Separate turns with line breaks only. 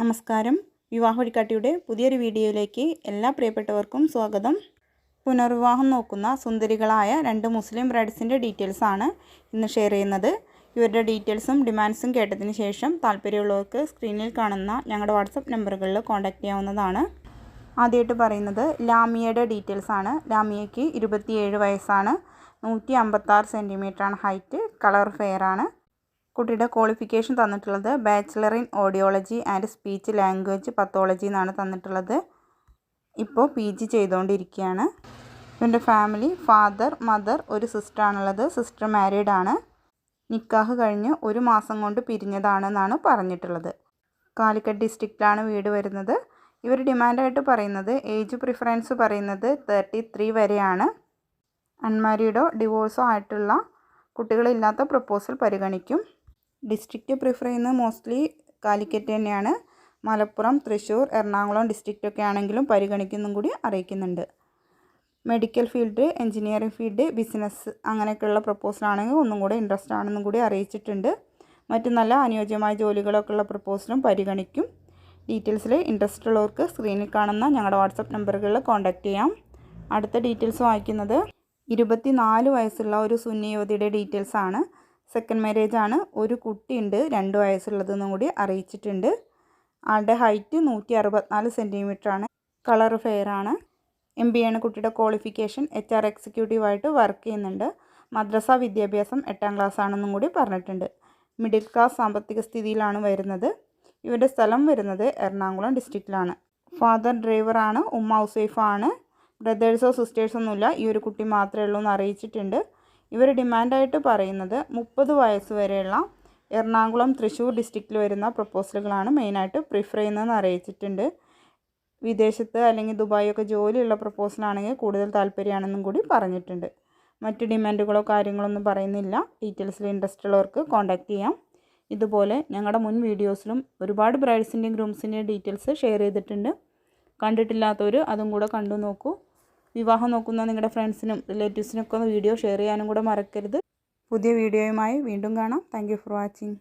നമസ്കാരം. വിവാഹ വഴിക്കാട്ടിയുടെ പുതിയൊരു വീഡിയോയിലേക്ക് എല്ലാ പ്രിയപ്പെട്ടവർക്കും സ്വാഗതം. പുനർവിവാഹം നോക്കുന്ന സുന്ദരികളായ രണ്ട് മുസ്ലിം ബ്രൈഡ്സിന്റെ ഡീറ്റെയിൽസാണ് ഇന്ന് ഷെയർ ചെയ്യുന്നത്. ഇവരുടെ ഡീറ്റെയിൽസും ഡിമാൻഡ്സും കേട്ടതിന് ശേഷം താല്പര്യമുള്ളവർക്ക് സ്ക്രീനിൽ കാണുന്ന ഞങ്ങളുടെ വാട്സപ്പ് നമ്പറുകളിൽ കോൺടാക്റ്റ് ചെയ്യാവുന്നതാണ്. ആദ്യമായിട്ട് പറയുന്നത് ലാമിയയുടെ ഡീറ്റെയിൽസ് ആണ്. ലാമിയയ്ക്ക് ഇരുപത്തിയേഴ് വയസ്സാണ്. നൂറ്റി അമ്പത്താറ് സെന്റിമീറ്ററാണ് ഹൈറ്റ്. കളർ ഫെയറാണ്. കുട്ടിയുടെ ക്വാളിഫിക്കേഷൻ തന്നിട്ടുള്ളത് bachelor in audiology and speech language pathology എന്നാണ് തന്നിട്ടുള്ളത്. ഇപ്പോൾ പി ജി ചെയ്തുകൊണ്ടിരിക്കുകയാണ് ഇവന്റെ ഫാമിലി ഫാദർ മദർ ഒരു സിസ്റ്ററാണുള്ളത് സിസ്റ്റർ മാരീഡ് ആണ്. നിക്കാഹ് കഴിഞ്ഞ് ഒരു മാസം കൊണ്ട് പിരിഞ്ഞതാണെന്നാണ് പറഞ്ഞിട്ടുള്ളത്. കാലിക്കറ്റ് ഡിസ്ട്രിക്റ്റിലാണ് വീട് വരുന്നത്. ഇവർ ഡിമാൻഡായിട്ട് പറയുന്നത് ഏജ് പ്രിഫറൻസ് പറയുന്നത് തേർട്ടി ത്രീ വരെയാണ് അൺമാരീഡോ ഡിവോഴ്സോ ആയിട്ടുള്ള കുട്ടികളില്ലാത്ത പ്രപ്പോസൽ പരിഗണിക്കും. ഡിസ്ട്രിക്റ്റ് പ്രിഫർ ചെയ്യുന്നത് മോസ്റ്റ്ലി കാലിക്കറ്റ് തന്നെയാണ്. മലപ്പുറം തൃശ്ശൂർ എറണാകുളം ഡിസ്ട്രിക്റ്റ് ഒക്കെ ആണെങ്കിലും പരിഗണിക്കുന്നും കൂടി അറിയിക്കുന്നുണ്ട്. Medical field engineering field business അങ്ങനെയൊക്കെയുള്ള പ്രപ്പോസലാണെങ്കിൽ ഒന്നും കൂടെ ഇൻട്രസ്റ്റ് ആണെന്നും കൂടി അറിയിച്ചിട്ടുണ്ട്. മറ്റു നല്ല അനുയോജ്യമായ ജോലികളൊക്കെ ഉള്ള പ്രപ്പോസലും പരിഗണിക്കും. ഡീറ്റെയിൽസിൽ ഇൻട്രസ്റ്റ് ഉള്ളവർക്ക് സ്ക്രീനിൽ കാണുന്ന ഞങ്ങളുടെ വാട്സപ്പ് നമ്പറുകളിൽ കോൺടാക്റ്റ് ചെയ്യാം. അടുത്ത ഡീറ്റെയിൽസ് വായിക്കുന്നത് ഇരുപത്തി നാല് വയസ്സുള്ള ഒരു സുന്നി യുവതിയുടെ ഡീറ്റെയിൽസ് ആണ് സെക്കൻഡ് മാരേജ് ആണ്. ഒരു കുട്ടിയുണ്ട് രണ്ട് വയസ്സുള്ളതെന്നും കൂടി അറിയിച്ചിട്ടുണ്ട്. ആളുടെ ഹൈറ്റ് നൂറ്റി അറുപത്തിനാല് സെന്റിമീറ്റർ ആണ്. കളർ ഫെയർ ആണ്. എം ബി ആണ് കുട്ടിയുടെ ക്വാളിഫിക്കേഷൻ എച്ച് ആർ എക്സിക്യൂട്ടീവായിട്ട് വർക്ക് ചെയ്യുന്നുണ്ട്. മദ്രസ വിദ്യാഭ്യാസം എട്ടാം ക്ലാസ് ആണെന്നും കൂടി പറഞ്ഞിട്ടുണ്ട്. മിഡിൽ ക്ലാസ് സാമ്പത്തിക സ്ഥിതിയിലാണ് വരുന്നത്. ഇവരുടെ സ്ഥലം വരുന്നത് എറണാകുളം ഡിസ്ട്രിക്റ്റിലാണ് ഫാദർ ഡ്രൈവറാണ് ഉമ്മ ഹൗസ് വൈഫാണ് ബ്രദേഴ്സോ സിസ്റ്റേഴ്സോ ഒന്നുമില്ല. ഈ ഒരു കുട്ടി മാത്രമേ ഉള്ളൂ എന്ന് അറിയിച്ചിട്ടുണ്ട്. ഇവർ ഡിമാൻഡായിട്ട് പറയുന്നത് മുപ്പത് വയസ്സ് വരെയുള്ള എറണാകുളം തൃശ്ശൂർ ഡിസ്ട്രിക്റ്റിൽ വരുന്ന പ്രപ്പോസലുകളാണ് മെയിനായിട്ട് പ്രിഫർ ചെയ്യുന്നതെന്ന് അറിയിച്ചിട്ടുണ്ട്. വിദേശത്ത് അല്ലെങ്കിൽ ദുബായ് ഒക്കെ ജോലിയുള്ള പ്രപ്പോസലാണെങ്കിൽ കൂടുതൽ താല്പര്യമാണെന്നും കൂടി പറഞ്ഞിട്ടുണ്ട്. മറ്റ് ഡിമാൻഡുകളോ കാര്യങ്ങളോ ഒന്നും പറയുന്നില്ല. ഡീറ്റെയിൽസിൽ ഇൻട്രസ്റ്റ് ഉള്ളവർക്ക് കോൺടാക്റ്റ് ചെയ്യാം. ഇതുപോലെ ഞങ്ങളുടെ മുൻ വീഡിയോസിലും ഒരുപാട് ബ്രൈഡ്സിന്റെയും ഗ്രൂംസിന്റെയും ഡീറ്റെയിൽസ് ഷെയർ ചെയ്തിട്ടുണ്ട്. കണ്ടിട്ടില്ലാത്തവർ അതും കൂടെ കണ്ടു നോക്കൂ. വിവാഹം നോക്കുന്ന നിങ്ങളുടെ ഫ്രണ്ട്സിനും റിലേറ്റീവ്സിനൊക്കെ ഒന്ന് വീഡിയോ ഷെയർ ചെയ്യാനും കൂടെ മറക്കരുത്. പുതിയ വീഡിയോയുമായി വീണ്ടും കാണാം. Thank for watching